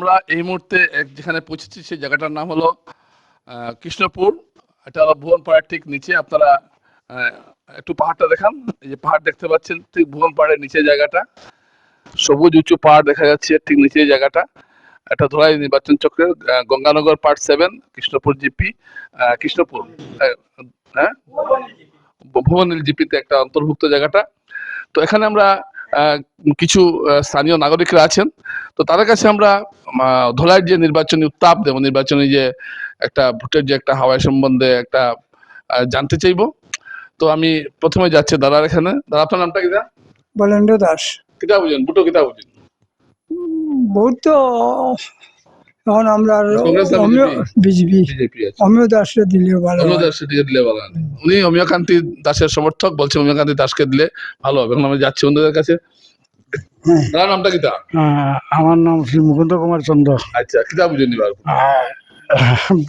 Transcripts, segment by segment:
আমরা এই মুহূর্তে যেখানে পৌঁছেছি সেই জায়গাটার নাম হলো কৃষ্ণপুর। এটা হলো ভুবন পাড়ার ঠিক নিচে। আপনারা একটু পাহাড়টা দেখান। এই যে পাহাড় দেখতে পাচ্ছেন, ঠিক ভুবন পাহাড়ের নিচে জায়গাটা। সবুজ উঁচু পাহাড় দেখা যাচ্ছে ঠিক নিচে জায়গাটা। এটা ধরাই নির্বাচন চক্রের Ganganagar part seven, Krishnapur GP Krishnapur হ্যাঁ? ভুবনীল জিপিতে একটা অন্তর্ভুক্ত জায়গাটা। তো এখানে আমরা কিছু স্থানীয় নাগরিকরা আছেন। তো তাদের কাছে আমরা আহ, যে নির্বাচনী উত্তাপ দেবো নির্বাচনী যে একটা ভোটের যে একটা হাওয়ায় সম্বন্ধে একটা জানতে চাইব। তো আমি প্রথমে যাচ্ছি দাদার এখানে। দাদা আপনার নামটা কিনা বলেন্দ্র দাস। কিতা বুঝেন বুটো কিতা বুঝেন বহুত এখন আমরা বিজেপি। অমিয় দাসে দিলেও ভালো অমিয়। দিকে দিলে ভালো হয়। উনি অমিয়কান্তি দাসের সমর্থক বলছেন অমিয়কান্তি দাসকে দিলে ভালো হবে। এখন আমি যাচ্ছি অন্যদের কাছে। হ্যাঁ। নামটা কিতা আমার নাম শ্রী মুকুন্দ কুমার চন্দ্র। আচ্ছা কিতা বুঝেন এবার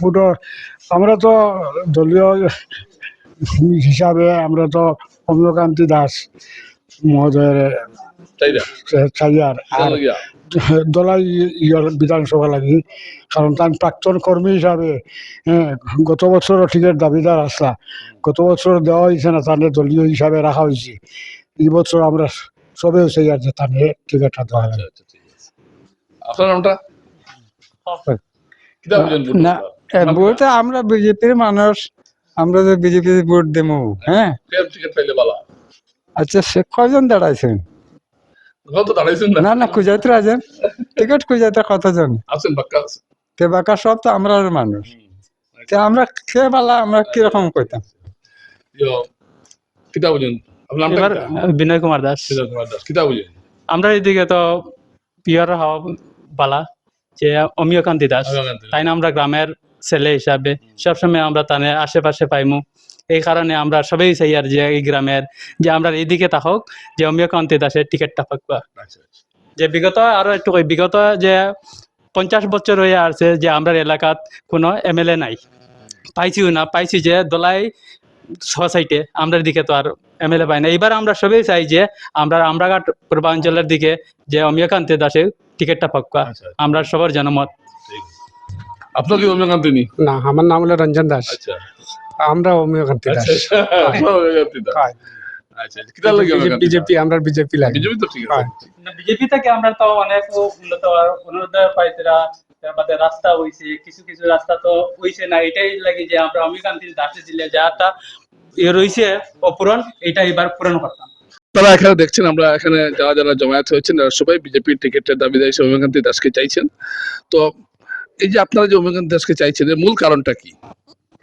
বুটো আমরা তো দলীয় হিসাবে আমরা তো অমিয়কান্তি দাস মহোদয়ের চাইয়ার। আর। দলাই ইয়ার বিধানসভা লাগি কারণ তার প্রাক্তন কর্মী হিসাবে হ্যাঁ, গত বছর টিকেট দাবিদার আসলা। গত বছর দেওয়া হয়েছে না তাহলে দলীয় হিসাবে রাখা হয়েছে এই বছর আমরা সবে সেই আর যে তাহলে টিকেটটা দেওয়া হবে আচ্ছা। আপনার নামটা? না ভোটে আমরা বিজেপির মানুষ আমরা যে বিজেপি ভোট দেবো হ্যাঁ? হয়? আচ্ছা সে কয়জন দাঁড়াইছেন? এখন দাঁড়াইছেন না না না আছেন টিকিট খুঁজাইতে কতজন? আছেন বাক্কা আছেন তে বাকা সব তো আমরা মানুষ। তে আমরা কে বালা আমরা কীরকম কইতাম? কিতা বুঝেন? আপনার নামটা এবার কিতা? বিনয় কুমার দাস। সিদ্ধার্থ কুমার দাস কিতা বুঝেন? আমরা এদিকে তো পিওর হওয়া বালা যে অমিয়কান্তি দাস। তাই না আমরা গ্রামের ছেলে হিসাবে সবসময় আমরা তানে আশেপাশে পাইমু। এই কারণে আমরা সবাই চাই আর যে এই গ্রামের যে আমরা এইদিকে থাকক যে অমিয়কান্তি দাসের টিকিটটা পাকবা আচ্ছা আচ্ছা। যে বিগত আরও একটু কই, বিগত যে পঞ্চাশ বছর হয়ে আসছে যে আমরা এলাকাত কোনো এমএলএ নাই। পাইছিও না পাইছি যে দলাই সোসাইটে আমরা দিকে তো আর এমএলএ পাই না। এবার আমরা সবাই চাই যে আমরা আমরাঘাট পূর্বাঞ্চলের দিকে যে অমিয়কান্তি দাসের টিকিটটা পাক্কা আচ্ছা, আমরা সবার জনমত। আছে। আপনার কি অমিয়কান্তি নি? না আমার নাম হলো রঞ্জন দাস। আচ্ছা। আমরা আচ্ছা দাস। আচ্ছা কিতা লাগে বিজেপি আমরা বিজেপি দাস? বিজেপি তো ঠিক আছে। বিজেপি থেকে আমরা তো অনেক উন্নত উন্নত পাইতরা তারপরে রাস্তা হইছে কিছু কিছু রাস্তা তো হইছে না এটাই লাগে যে আমরা দিলে যাটা এ রইছে অপূরণ এটা এবার পূরণ করতাম। তারা এখানে দেখছেন আমরা এখানে যারা যারা জমায়েত হয়েছেন সবাই বিজেপির টিকিটের দাবিদার হিসেবে অমিয়কান্তি দাসকে চাইছেন। তো এই যে আপনারা যে অমিয়কান্তি দাসকে চাইছেন এর মূল কারণটা কি?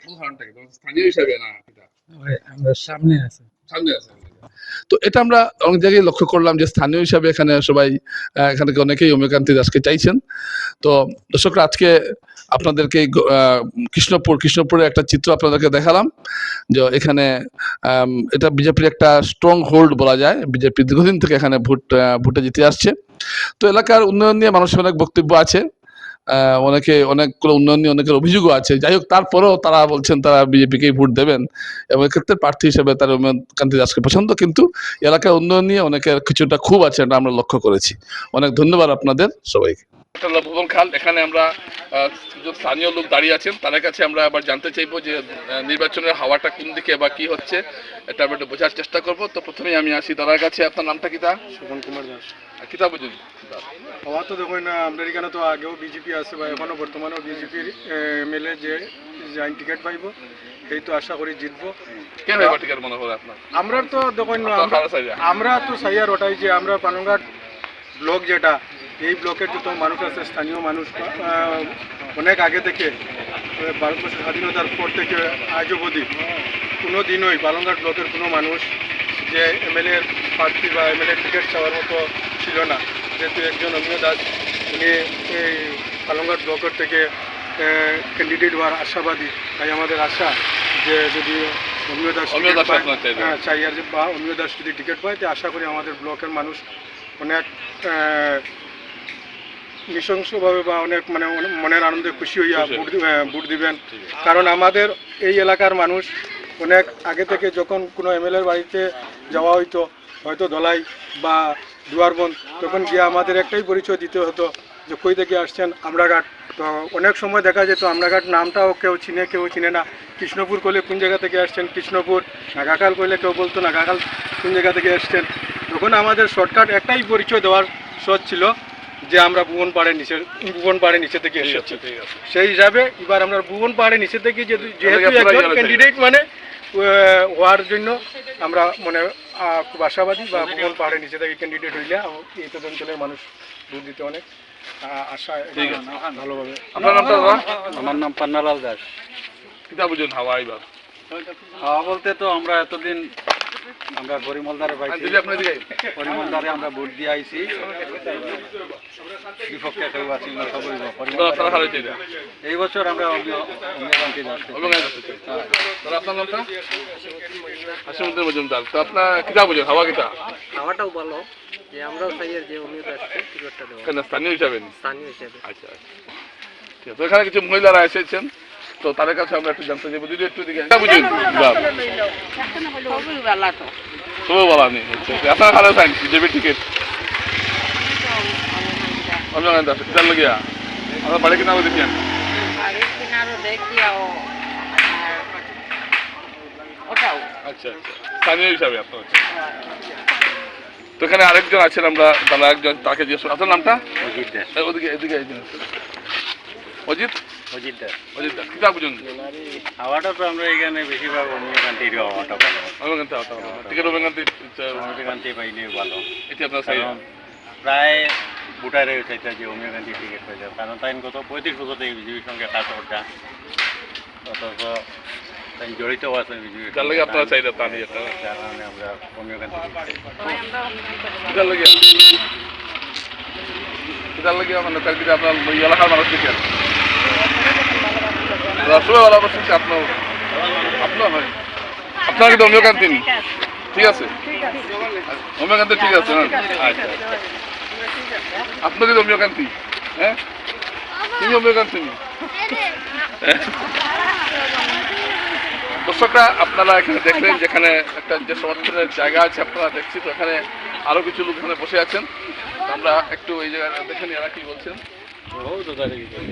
মূল কারণটা কি? স্থানীয় হিসাবে না এটা? আমরা সামনে আছে। সামনে আছে তো এটা আমরা অনেক জায়গায় লক্ষ্য করলাম যে স্থানীয় হিসাবে এখানে সবাই এখানে অনেকেই অমিয়কান্তি দাসকে চাইছেন। তো দর্শকরা আজকে আপনাদেরকে কৃষ্ণপুর কৃষ্ণপুরের একটা চিত্র আপনাদেরকে দেখালাম যে এখানে এটা বিজেপির একটা স্ট্রং হোল্ড বলা যায়। বিজেপি দীর্ঘদিন থেকে এখানে ভোট ভোটে জিতে আসছে। তো এলাকার উন্নয়ন নিয়ে মানুষের অনেক বক্তব্য আছে। অনেকে, অনেকগুলো উন্নয়ন নিয়ে অনেকের অভিযোগও আছে। যাই হোক তারপরেও তারা বলছেন তারা বিজেপিকেই ভোট দেবেন এবং এক্ষেত্রে প্রার্থী হিসেবে তারা কান্তি দাসকে পছন্দ। কিন্তু এলাকায় উন্নয়ন নিয়ে অনেকের কিছুটা খুব আছে, এটা আমরা লক্ষ্য করেছি। অনেক ধন্যবাদ আপনাদের সবাইকে। ভুবন খাল এখানে আমরা স্থানীয় লোক দাঁড়িয়ে আছেন তাদের কাছে আমরা আবার জানতে চাইব যে নির্বাচনের হাওয়াটা কোন দিকে বা কি হচ্ছে এটা আমরা একটু বোঝার চেষ্টা করব। তো প্রথমেই আমি আসি দাদার কাছে আপনার নামটা কিতা সুমন কুমার দাস। কিতা বুঝুন? হওয়া তো দেখুন না আমাদের এখানে তো আগেও বিজেপি আছে বা এখনও বর্তমানেও বিজেপির এমএলএ যে আইন টিকিট পাইব এই তো আশা করি জিতবো। কেন টিকার মনে হয় আপনার? আমরা তো দেখুন আমরা তো সাইয়ার ওটাই যে আমরা পানঘাট ব্লক যেটা এই ব্লকের যত মানুষ আছে স্থানীয় মানুষ অনেক আগে থেকে ভারতবর্ষের স্বাধীনতার পর থেকে আজ অবধি কোনো দিনই বালংঘাট ব্লকের কোনো মানুষ যে এমএলএ প্রার্থী বা এমএলএ টিকিট চাওয়ার মতো ছিল না যেহেতু একজন অমিয় দাস উনি এই বালংঘাট ব্লকের থেকে ক্যান্ডিডেট হওয়ার আশাবাদী তাই আমাদের আশা যে যদি অমিয় দাস। হ্যাঁ, চাই আর যে বা অমিয় দাস যদি টিকিট পায় তো আশা করি আমাদের ব্লকের মানুষ অনেক নৃশংসভাবে বা অনেক মানে মনের আনন্দে খুশি হইয়া ভোট ভোট দিবেন। কারণ আমাদের এই এলাকার মানুষ অনেক আগে থেকে যখন কোনো এমএলএর বাড়িতে যাওয়া হইতো হয়তো দলাই বা দুয়ারবন্দ তখন গিয়ে আমাদের একটাই পরিচয় দিতে হতো যে কই থেকে আসছেন আমরাঘাট তো অনেক সময় দেখা যেত আমরাঘাট নামটাও কেউ চিনে কেউ চিনে না। কৃষ্ণপুর করলে কোন জায়গা থেকে আসছেন? কৃষ্ণপুর। নাগাকাল করলে কেউ বলতো নাগাকাল কোন জায়গা থেকে আসছেন? তখন আমাদের শর্টকাট একটাই পরিচয় দেওয়ার সহজ ছিল। যে আমরা ভুবন পাহাড়ের নিচে ভুবন পাহাড়ের নিচে থেকে এসেছি। সেই হিসাবে এবার আমরা ভুবন পাহাড়ের নিচে থেকে যেহেতু একজন ক্যান্ডিডেট মানে আহ, হওয়ার জন্য আমরা মানে খুব আশাবাদী বা ভুবন পাহাড়ের নিচে থেকে ক্যান্ডিডেট হইলে এই তো অঞ্চলের মানুষ ভোট দিতে অনেক আশা ভালোভাবে। আপনার নামটা আমার নাম পান্নালাল দাস। কিতা বুঝুন হাওয়া এবার। হাওয়া বলতে তো আমরা এতদিন আমরা পরিমলদারে আর পাইছি দিদি আপনার দিকে পরিমলদারে আমরা ভোট দিয়ে আইছি। বিপক্ষে কেউ আছি না সবই এই বছর আমরা অমিয়াবান্তি দাস অভিজ্ঞতা আছে আপনার নামটা? হাসিমুদ্দিন মজুমদার। তো আপনার কিতা বুঝুন হাওয়া কিতা? খাওয়াটাও ভালো। যে আমরাও চাই আর যে অমিত আসছে টিকিটটা দেওয়া। কেন? স্থানীয় হিসাবে? স্থানীয় হিসেবে। আচ্ছা আচ্ছা। ঠিক আছে এখানে কিছু মহিলারা এসেছেন। তো তাদের কাছে আমরা একটু জানতে চাইব। দিদি একটু দিকে। কিতা বুঝুন। তবু বলা নেই। আপনার ভালো চাইন বিজেপি টিকিট দাস লাগিয়া। আপনার বাড়ি কিনা দেখেন আচ্ছা আচ্ছা। স্থানীয় হিসাবে আপনার। তো এখানে আরেকজন আছেন আমরা দাদা একজন তাকে জিজ্ঞেস। আপনার নামটা? অজিত। অজিত? অজিত দাস অজিত দাস কিতা বুঝুন? হাওয়াটা তো আমরা এখানে বেশিরভাগ অমিয়াকান্তির হাওয়াটা ভালো। অভিজ্ঞতা টিকিট অভিজ্ঞতা অমিয়াকান্তি পাইলে ভালো। এটি আপনার সাই কারণ প্রায় ভোটারে চাইতে যে অমিয়াকান্তি টিকিট পাইলে কারণ তাই গত পঁয়ত্রিশ বছর থেকে বিজেপির সঙ্গে কাজ করছে। অথচ তাই জড়িতও আছে লাগে আপনারা চাইলে তা নিয়ে কারণে আমরা অমিয়াকান্তি কিতার লাগে কিতার লাগে মানে তার কিতা আপনার ওই এলাকার মানুষ দেখেন ভালো বলছেন আপনার আপনার হয়। আপনার কিন্তু হোমিওকান্তি? ঠিক আছে? হোমিওকান্তি ঠিক আছে হ্যাঁ। আচ্ছা। আপনার কিন্তু হোমিওকান্তি হ্যাঁ? তুমি হোমিওকান্তি? দর্শকরা, আপনারা এখানে দেখলেন যেখানে একটা যে সমর্থনের জায়গা আছে, আপনারা দেখছি তো এখানে আরও কিছু লোক এখানে বসে আছেন। আমরা একটু এই জায়গায় দেখে নিই, এরা কি বলছেন।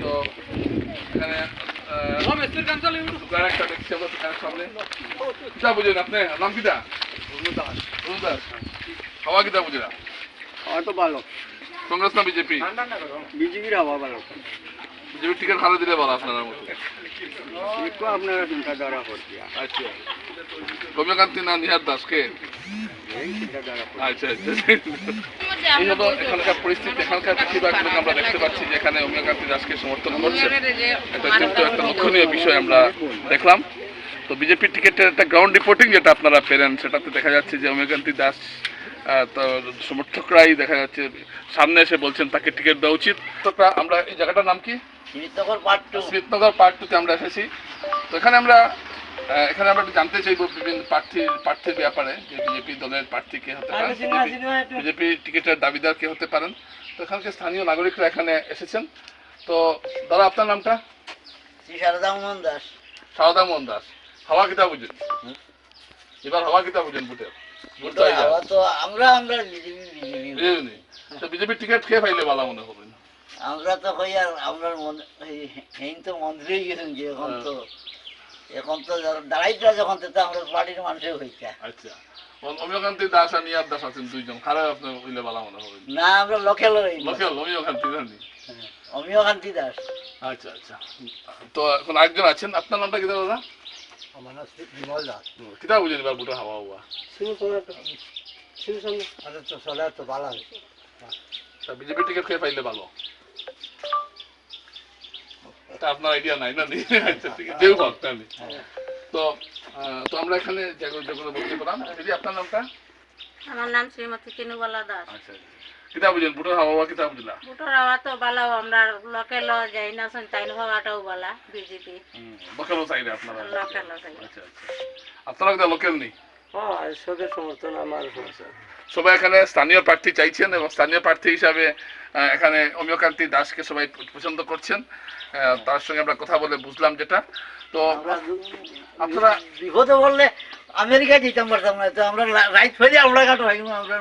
তো এখানে আহ, দোকান একটা দেখছি আমরা সামনে। কিতা বুঝেন আপনি? নাম কিতা অরুণ দাস হাওয়া কিতা বুঝে না হাওয়া তো ভালো। কংগ্রেস না বিজেপি? বিজেপির হাওয়া ভালো। বিজেপি টিকিট ভালো দিলে ভালো আপনার মতো। আপনারা চিন্তাধারা করছি আচ্ছা। রম্যকান্তি না নিহার দাসকে? আচ্ছা আচ্ছা। এখানকার পরিস্থিতি এখানকার বেশিরভাগ লোক আমরা দেখতে পাচ্ছি যে এখানে অমিয়কান্তি দাসকে সমর্থন করছে। এটা কিন্তু একটা লক্ষণীয় বিষয় আমরা দেখলাম। তো বিজেপির টিকিটের একটা গ্রাউন্ড রিপোর্টিং যেটা আপনারা পেলেন সেটাতে দেখা যাচ্ছে যে অমিয়কান্তি দাস সমর্থকরাই দেখা যাচ্ছে সামনে এসে বলছেন তাকে টিকিট দেওয়া উচিত। তো আমরা এই জায়গাটার নাম কি? স্মৃতনগর পার্ট টুতে আমরা এসেছি। তো এখানে আমরা এখানে আমরা জানতে চাইব বিভিন্ন প্রার্থীর প্রার্থীর ব্যাপারে যে বিজেপি দলের প্রার্থী কে হতে পারেন বিজেপি টিকিটের দাবিদার কে হতে পারেন। তো এখানকার স্থানীয় নাগরিকরা এখানে এসেছেন। তো দাদা আপনার নামটা? সারদা মোহন দাস। সারদা মোহন দাস। হাওয়া কিতা বুঝেন? এবার হাওয়া কিতা বুঝেন তো আমরা আমরা বিজেপি বিজেপি। তো টিকিট কে পাইলে ভালো মনে হবেন আমরা তো কই আর আমরা হেন তো মন্ত্রী গেছেন যে এখন তো এখন তো দাঁড়াইটা যখন তো আমরা পার্টির মানুষের হইতা আচ্ছা। অমিয়কান্তি দাস আর নিয়ার দাস আছেন দুইজন খারাপ আপনার হইলে ভালো মনে হবেন না আমরা লোকেল লোকেল অমিয়কান্তি জানি। অমিয় দাস। আচ্ছা আচ্ছা। তো এখন আরেকজন আছেন আপনার নামটা কিতা দাদা? আমার নাম বিমল দাস। কিতা বুঝেন এবার ভোটের হাওয়া তো চলে তো ভালো তা বিজেপি টিকিট খেয়ে পাইলে ভালো। আপনার আইডিয়া নাই না? আচ্ছা যেও হোক তাহলে। তো তো আমরা এখানে যেগুলো বলতে পারলাম দিদি আপনার নামটা? আমার নাম শ্রীমতী তিনুবালা দাস। আচ্ছা কিতা বুঝেন ভোটের হাওয়া কিতা বুঝলা বুটোর হাওয়া তো ভালো আমরা লোকেল যাই না শুন তাই হওয়াটাও ভালো বিজেপি। লোকেলও চাইলে আপনারা। লোকেল যাই। আচ্ছা আচ্ছা। আপনারা লোকেল নেই? সবের সমর্থন আমার সবাই এখানে স্থানীয় প্রার্থী চাইছেন এবং স্থানীয় প্রার্থী হিসাবে এখানে অমিয়কান্তি দাসকে সবাই পছন্দ করছেন। তার সঙ্গে আমরা কথা বলে বুঝলাম যেটা। তো আপনারা বিপদে বললে আমেরিকা যেতাম পারতাম না তো আমরা রাইট ফেলে আমরা কাটো হয় আমরা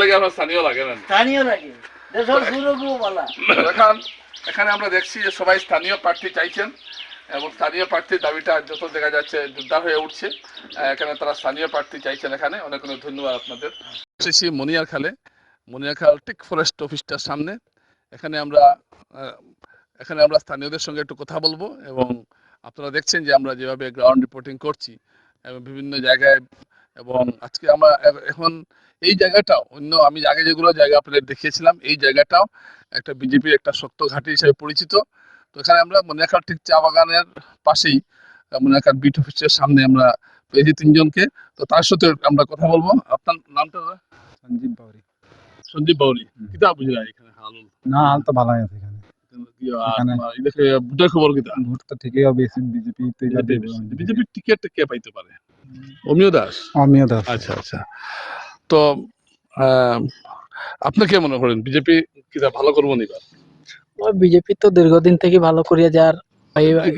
লাগে আমার স্থানীয় লাগে না। স্থানীয় লাগে। দেশের সুরগুলো বলা। এখানে আমরা দেখছি যে সবাই স্থানীয় প্রার্থী চাইছেন। এবং স্থানীয় প্রার্থীর দাবিটা যত দেখা যাচ্ছে যোদ্ধা হয়ে উঠছে এখানে তারা স্থানীয় প্রার্থী চাইছেন এখানে। অনেক অনেক ধন্যবাদ আপনাদের। এসেছি মনিয়ার খালে। মনিয়ার খাল টিক ফরেস্ট অফিসটার সামনে। এখানে আমরা এখানে আমরা স্থানীয়দের সঙ্গে একটু কথা বলব এবং আপনারা দেখছেন যে আমরা যেভাবে গ্রাউন্ড রিপোর্টিং করছি এবং বিভিন্ন জায়গায় এবং আজকে আমরা এখন এই জায়গাটাও, অন্য আমি আগে যেগুলো জায়গা আপনাদের দেখিয়েছিলাম, এই জায়গাটাও একটা বিজেপির একটা শক্ত ঘাঁটি হিসেবে পরিচিত। তো এখানে আমরা মনিয়াখাল ঠিক চা বাগানের পাশেই আহ, মনিয়াখাল বিট অফিসের সামনে আমরা পেয়েছি তিনজনকে। তো তার সাথে আমরা কথা বলব। আপনার নামটা সঞ্জীব বাউরি। সন্দীপ বাউরি। কিতা বুঝলা এখানে হালুল? না হাল তো ভালো আছে এখানে। কি, আহ, এখানে- তোমার এই দেখে ভোটের খবর কিতা? ভোট তো ঠিকই হবে বিজেপি বিজেপির টিকিট কে পাইতে পারে? অমিয় দাস? অমিয় দাস। আচ্ছা আচ্ছা। তো আহ, আপনি কে মনে করেন? বিজেপি কিতা ভালো করব নি বিজেপি তো দীর্ঘদিন থেকে ভালো করিয়া যার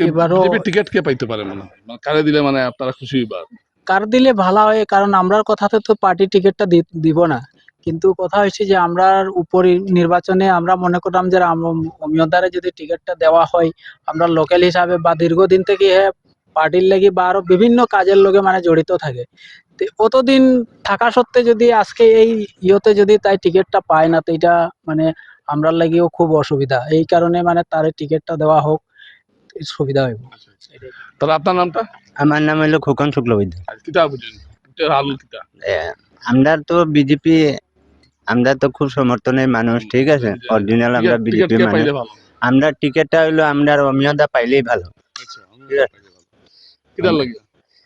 এবারও টিকিট কে পাইতে পারে মনে হয়? মানে কারে দিলে মানে আপনারা খুশি হইবার? কার দিলে ভালো হয়? কারণ আমরার কথাতে তো পার্টি টিকিটটা দিব না। কিন্তু কথা হয়েছে যে আমরার উপর নির্বাচনে আমরা মনে করলাম যে আম- অমিয় দ্বারা যদি টিকিটটা দেওয়া হয় আমরা লোকাল হিসাবে বা দীর্ঘদিন থেকে হ্যাঁ পার্টির লাগি বা আরও বিভিন্ন কাজের লগে মানে জড়িত থাকে। তো অতদিন থাকা সত্ত্বে যদি আজকে এই ইয়েতে যদি তাই টিকিটটা পায় না তো এটা মানে আমরার লাগিও খুব অসুবিধা। এই কারণে মানে তার টিকিটটা দেওয়া হোক সুবিধা হইব। তাহলে আপনার নামটা? আমার নাম হলো খোকন শুক্লবৈদ্য। কিতা বুঝেন? কিতা আমরা তো বিজেপি আমরা তো খুব সমর্থনের মানুষ ঠিক আছে? অরিজিনাল আমরা বিজেপি মানুষ। আমরা টিকিটটা হইল আমরা অমিয়দা পাইলেই ভালো। আচ্ছা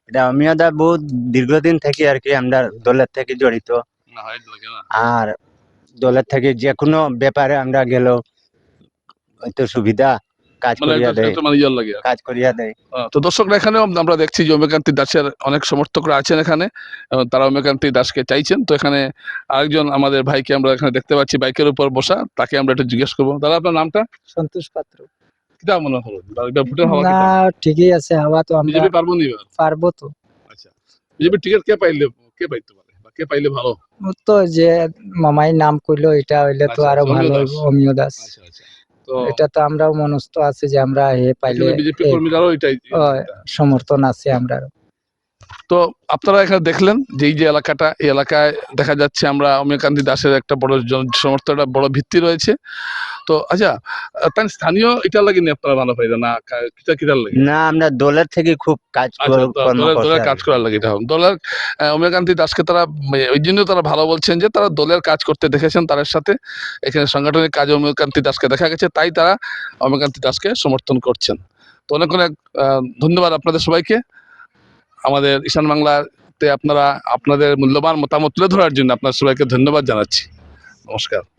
এটা অমিয়দা বহুত দীর্ঘদিন থেকে আর কি আমরা দলের থেকে জড়িত। না লাগে না। আর দলের থেকে যে কোনো ব্যাপারে আমরা গেল হয়তো সুবিধা কাজ মানে করিয়া দেয় একটা মানে ইয়ার লাগে কাজ করিয়া দেয়। তো দর্শকরা এখানেও আমরা দেখছি যে দাসের অনেক সমর্থকরা আছেন এখানে। এবং তারা দাসকে চাইছেন। তো এখানে আরেকজন আমাদের ভাইকে আমরা এখানে দেখতে পাচ্ছি বাইকের উপর বসা। তাকে আমরা একটু জিজ্ঞেস করব। দাদা আপনার নামটা? সন্তোষ পাত্র। মনে হলো? এবার ভোটের হওয়া না ঠিকই আছে হাওয়া তো আমরা বিজেপি পারব নি পারব তো। আচ্ছা। বিজেপি টিকিট কে পাইলে? কে পাইতে? কে পাইলে ভালো? তো যে মামাই নাম কইলো এটা হইলে তো আচ্ছা, আরও ভালো অমিয় দাস। আচ্ছা আচ্ছা। তো এটা তো আমরাও মনস্থ আছে যে আমরা হে পাইলে বিজেপি কর্মীরাও এটাই সমর্থন আছে আমরা তো আপনারা এখানে দেখলেন যে এই যে এলাকাটা এই এলাকায় দেখা যাচ্ছে আমরা অমিয়কান্তি দাসের একটা বড় সমর্থন বড় ভিত্তি রয়েছে। তো আচ্ছা তাই স্থানীয় এটা লাগে নি আপনারা ভালো পাইলেন না? কিটা কিটার লাগে? না আমরা দলের থেকে খুব কাজ আচ্ছা দলের কাজ করার লাগে এটা দলের আহ, অমিয়কান্তি দাসকে তারা ওই জন্য তারা ভালো বলছেন যে তারা দলের কাজ করতে দেখেছেন তাদের সাথে। এখানে সাংগঠনিক কাজে অমিয়কান্তি দাসকে দেখা গেছে তাই তারা অমিয়কান্তি দাসকে সমর্থন করছেন। তো অনেক অনেক ধন্যবাদ আপনাদের সবাইকে। আমাদের ঈশান বাংলাতে আপনারা আপনাদের মূল্যবান মতামত তুলে ধরার জন্য আপনার সবাইকে ধন্যবাদ জানাচ্ছি। নমস্কার।